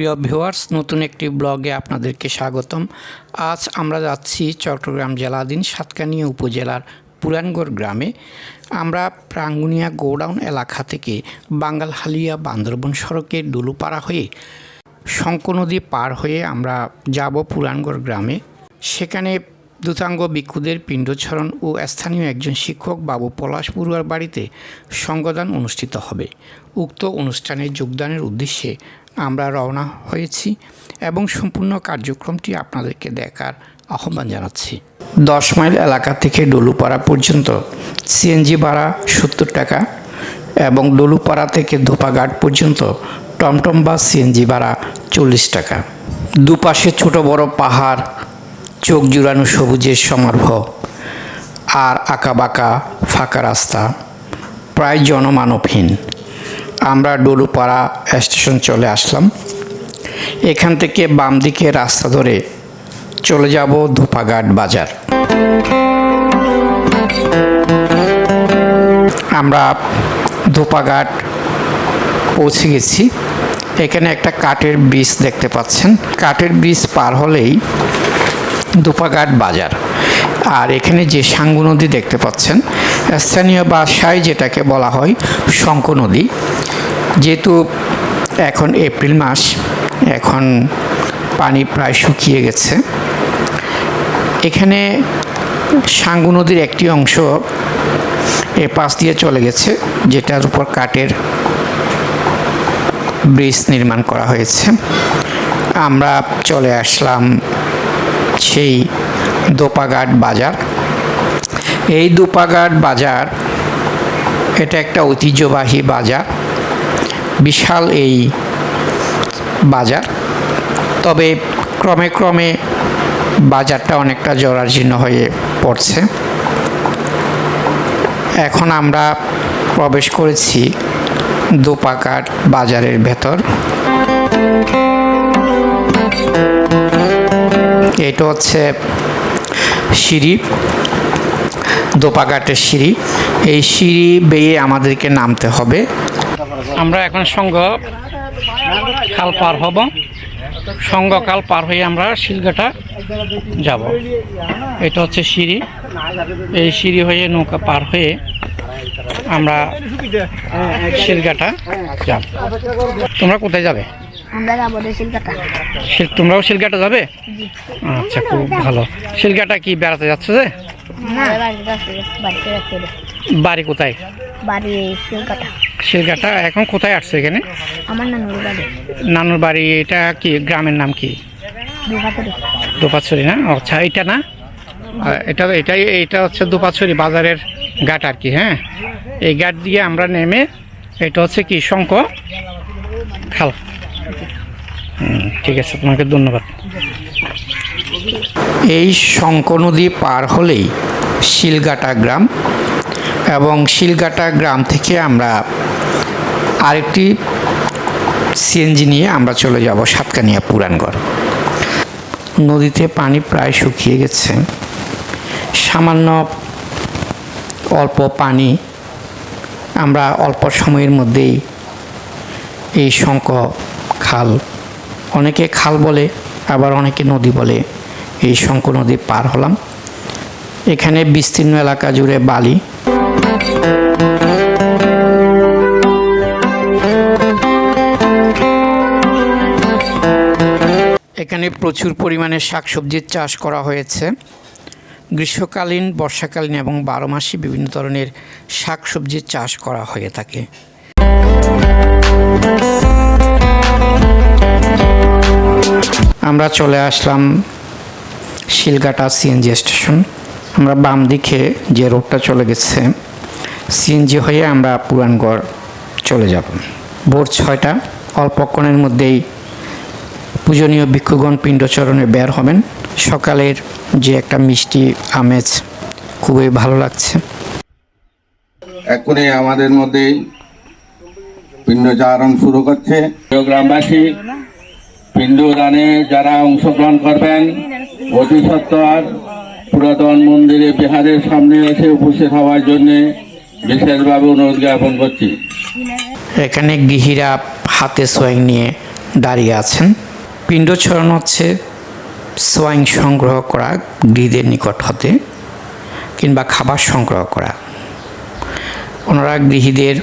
প্রিয় ভিউয়ার্স, নতুন একটি ব্লগে আপনাদেরকে স্বাগতম। আজ আমরা যাচ্ছি চট্টগ্রাম জেলাধীন সাতকানিয়া উপজেলার পুরানগড় গ্রামে। আমরা প্রাঙ্গুনিয়া গোডাউন এলাকা থেকে বাঙ্গালহালিয়া বান্দরবন সড়কে ডুলুপাড়া হয়ে শঙ্ক নদী পার হয়ে আমরা যাব পুরানগড় গ্রামে। সেখানে দূতাঙ্গ ভিক্ষুদের পিণ্ডছরণ ও স্থানীয় একজন শিক্ষক বাবু পলাশ বড়ুয়ার বাড়িতে সঙ্গদান অনুষ্ঠিত হবে। উক্ত অনুষ্ঠানে যোগদানের উদ্দেশ্যে আমরা রওনা হয়েছি এবং সম্পূর্ণ কার্যক্রমটি আপনাদেরকে দেখার আহ্বান জানাচ্ছি। দশ মাইল এলাকা থেকে ডলুপাড়া পর্যন্ত সিএনজি ভাড়া সত্তর টাকা এবং ডলুপাড়া থেকে ধোপাঘাট পর্যন্ত টমটম বা সিএনজি ভাড়া চল্লিশ টাকা। দুপাশে ছোট বড় পাহাড় চোখ জুড়ানো সবুজের সমারোহ আর আঁকাবাঁকা ফাঁকা রাস্তা, প্রায় জনমানবহীন। আমরা ডলুপাড়া স্টেশন চলে আসলাম। এখান থেকে বাম দিকে রাস্তা ধরে চলে যাব ধোপাঘাট বাজার। আমরা ধোপাঘাট পৌঁছে গেছি। এখানে একটা কাঠের ব্রিজ দেখতে পাচ্ছেন। কাঠের ব্রিজ পার হলেই দুপাঘাট বাজার। আর এখানে যে সাঙ্গু নদী দেখতে পাচ্ছেন, স্থানীয় ভাষায় যেটাকে বলা হয় শঙ্খ নদী। যেহেতু এখন এপ্রিল মাস, এখন পানি প্রায় শুকিয়ে গেছে। এখানে সাঙ্গু নদীর একটি অংশ এ পাশ দিয়ে চলে গেছে, যেটার উপর কাঠের ব্রিজ নির্মাণ করা হয়েছে। আমরা চলে আসলাম সেই দোপাঘাট বাজার। এই দোপাঘাট বাজার এটা একটা ঐতিহ্যবাহী বাজার, বিশাল এই বাজার। তবে ক্রমে ক্রমে বাজারটা অনেকটা জরাজীর্ণ হয়ে পড়ছে। এখন আমরা প্রবেশ করেছি দোপাঘাট বাজারের ভেতর। এটা হচ্ছে সিঁড়ি, দোপাঘাটের সিঁড়ি। এই সিঁড়ি বেয়ে আমাদেরকে নামতে হবে। আমরা এখন সঙ্গ খাল পার হব। সঙ্গ খাল পার হয়ে আমরা শিলঘাটা যাব। এটা হচ্ছে সিঁড়ি। এই সিঁড়ি হয়ে নৌকা পার হয়ে আমরা শিলঘাটা যাব। তোমরা কোথায় যাবে? তোমরাও শিলঘাটা যাবে? আচ্ছা খুব ভালো। শিলঘাটা কি বেড়াতে যাচ্ছে যে? বাড়ি কোথায়? বাড়ি শিলঘাটা। এখন কোথায় আসছে এখানে? আমার নানুর বাড়ি। নানুর বাড়ি এটা কি গ্রামের নাম কি? দোপাছড়ি। না? আচ্ছা এটা না? এটা এটাই এটা হচ্ছে দোপাছড়ি বাজারের ঘাট আর কি হ্যাঁ? এই ঘাট দিয়ে আমরা নেমে এটা হচ্ছে কি শঙ্খ খাল। ঠিক আছে, তোমাকে ধন্যবাদ। এই শঙ্খ নদী পার হলেই শিলগাটা গ্রাম এবং শিলগাটা গ্রাম থেকে আমরা আরেকটি সিএনজি নিয়ে আমরা চলে যাব সাতকানিয়া পুরানগড়। নদীতে পানি প্রায় শুকিয়ে গেছে। সামান্য অল্প পানি আমরা অল্প সময়ের মধ্যেই এই শঙ্খ খাল। অনেকে খাল বলে, আবার অনেকে নদী বলে। এই শঙ্খ নদী পার হলাম। এখানে বিস্তীর্ণ এলাকা জুড়ে বালি। এখানে প্রচুর পরিমাণে শাকসবজির চাষ করা হয়েছে। গ্রীষ্মকালীন, বর্ষাকালীন এবং বারো মাসে বিভিন্ন ধরনের শাকসবজির চাষ করা হয়ে থাকে। আমরা চলে আসলাম শিলগাটা সিএনজি স্টেশন। আমরা বাম দিকে যে রোডটা চলে গেছে সিএনজি হয়ে আমরা পুরানগড় চলে যাব। ভোর ছয়টা অল্পক্ষণের মধ্যেই পূজনীয় ভিক্ষুগণ পিণ্ডচরণে বের হবেন। সকালের যে একটা মিষ্টি আমেজ খুবই ভালো লাগছে। এক্ষুনি আমাদের মধ্যে পিণ্ডচারণ শুরু করছে। গ্রামবাসী পিণ্ডদানে যারা অংশগ্রহণ করবেন, অতি সত্তর পুরাতন মন্দিরে বিহারের সামনে এসে উপস্থিত হওয়ার জন্য বিশেষভাবে অনুরোধ জ্ঞাপন করছি। এখানে গৃহীরা হাতে সোয়াং নিয়ে দাঁড়িয়ে আছেন। পিণ্ড ছড়ানো হচ্ছে সোয়াইন সংগ্রহ করা গৃহীদের নিকট হতে কিংবা খাবার সংগ্রহ করা। ওনারা গৃহীদের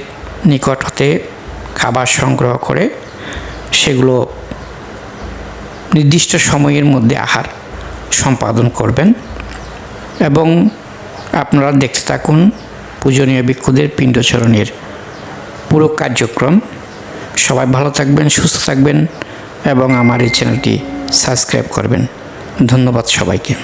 নিকট হতে খাবার সংগ্রহ করে সেগুলো নির্দিষ্ট সময়ের মধ্যে আহার সম্পাদন করবেন এবং আপনারা দেখতে থাকুন পূজনীয় বিক্ষুদের পিণ্ডচরণের পুরো কার্যক্রম। সবাই ভালো থাকবেন, সুস্থ থাকবেন এবং আমার এই চ্যানেলটি সাবস্ক্রাইব করবেন। ধন্যবাদ সবাইকে।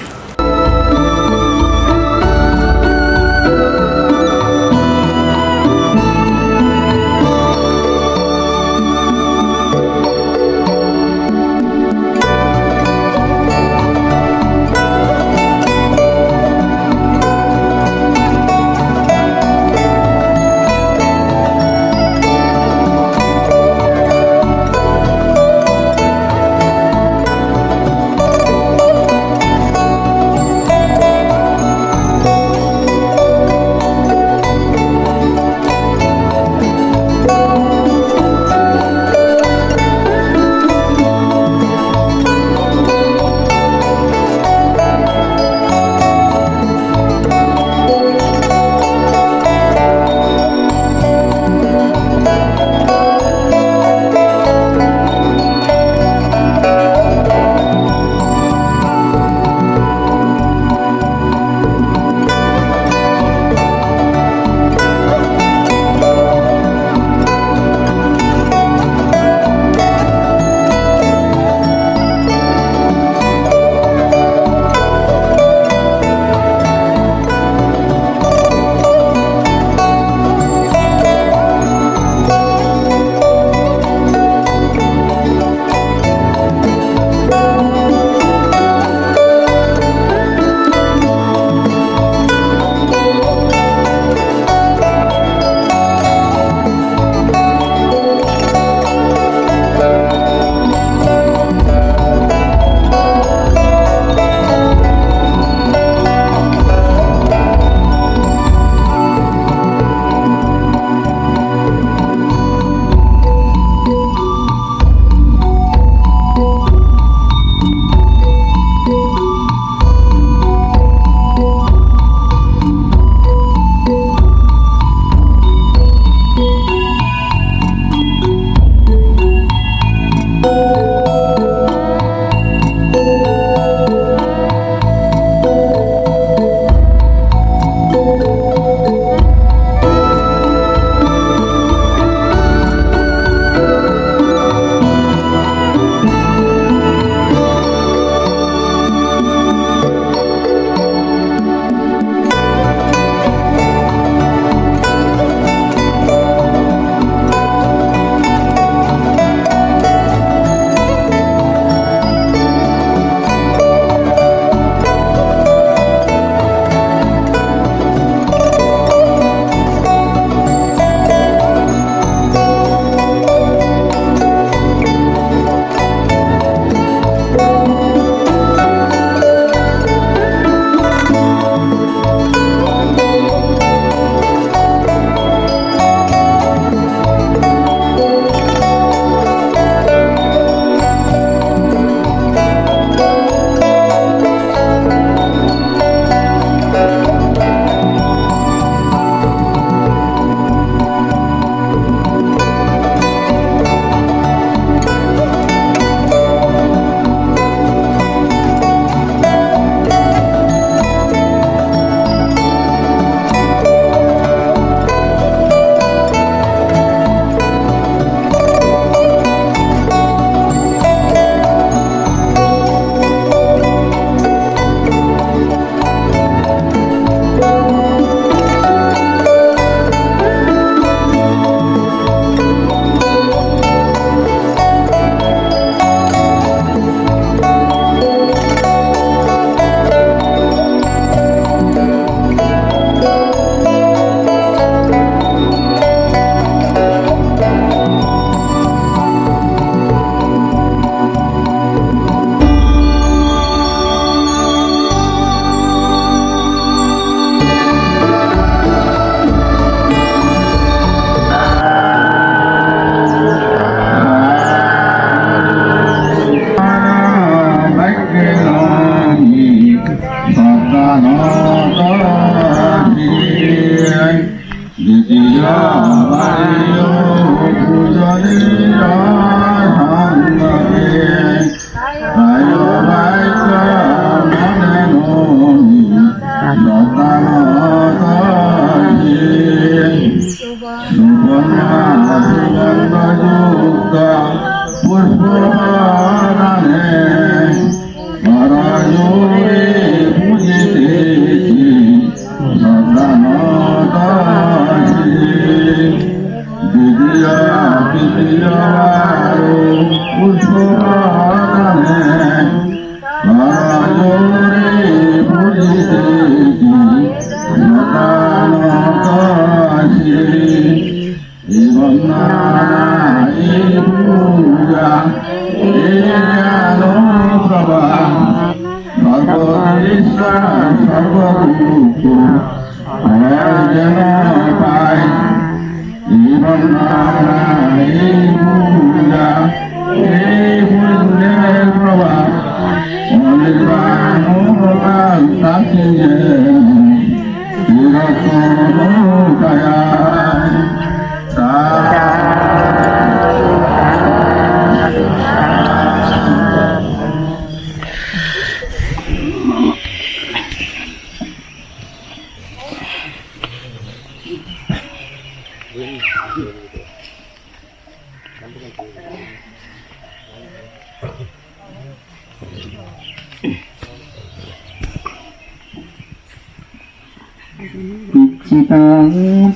चितां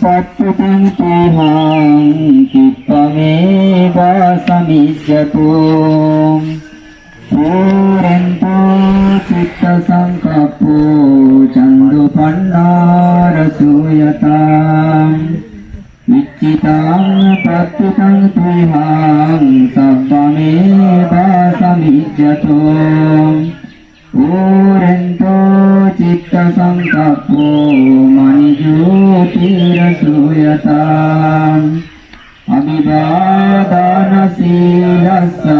पट्टुतं तेहां चित्तमेव समिज्यतो चित्तसङ्कल्पो चन्दुपण्डारसूयताम् tang pati tang tuhan sabbame basami jato urento citta santapo manju tirasuyata abidadana silasa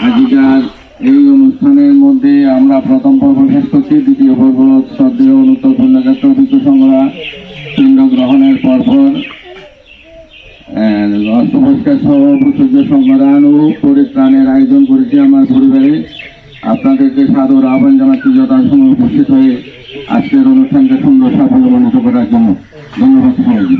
আজিকার এই অনুষ্ঠানের মধ্যে আমরা প্রথম পর্ব শেষ করছি, দ্বিতীয় পর্ব শ্রদ্ধেয় অনুত্তর পুণ্যযাত্রা অভিজ্ঞ সংগ্রহ, পিণ্ড গ্রহণের পরপর অষ্টপরিষ্কার সহ সূর্য সংগ্রহাণ ও পরিত্রাণের আয়োজন করেছি আমার পরিবারে। আপনাদেরকে সাদর আহ্বান জানাচ্ছি, যথাসময় উপস্থিত হয়ে আজকের অনুষ্ঠানকে সুন্দর সাফল্য মনোনীত করার জন্য। ধন্যবাদ সবাইকে।